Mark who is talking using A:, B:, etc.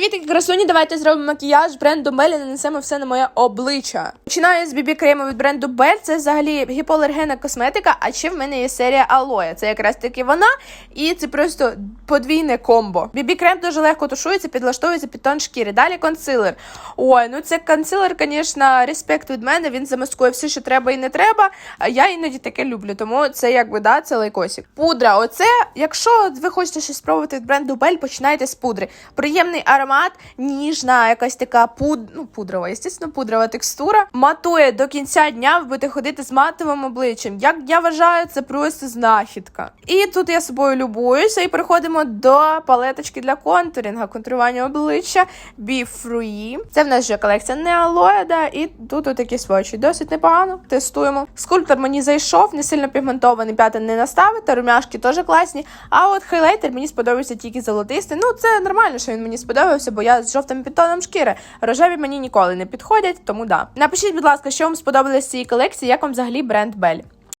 A: Привіт, красуні! Давайте зробимо макіяж бренду Бель і нанесемо все на моє обличчя. Починаю з бібі крему від бренду Бель. Це взагалі гіпоалергенна косметика. А ще в мене є серія Алоя. Це якраз таки вона, і це просто подвійне комбо. Бібі крем дуже легко тушується, підлаштовується під тон шкіри. Далі консилер. Ой, ну це консилер, звісно, респект від мене. Він замаскує все, що треба і не треба. Я іноді таке люблю, тому це якби да, це лайкосик. Пудра. Оце, якщо ви хочете щось спробувати від бренду Бель, починайте з пудри. Приємний аромат, ніжна, якась така пуд... ну, пудрова, звісно, пудрова текстура. Матує до кінця дня, ви будете ходити з матовим обличчям. Як я вважаю, це просто знахідка. І тут я собою любуюся і переходимо до палеточки для контурінга, контурування обличчя Free. Це в нас вже колекція не алоє, да, і тут такі свочі. Досить непогано. Тестуємо. Скульптор мені зайшов, не сильно пігментований, п'ятин не наставити, румяшки теж класні. А от хайлайтер мені сподобався тільки золотистий. Ну, це нормально, що він мені сподобався, бо я з жовтим підтоном шкіри. Рожеві мені ніколи не підходять, тому да. Напишіть, будь ласка, що вам сподобалось з цієї колекції, як вам взагалі бренд Бель.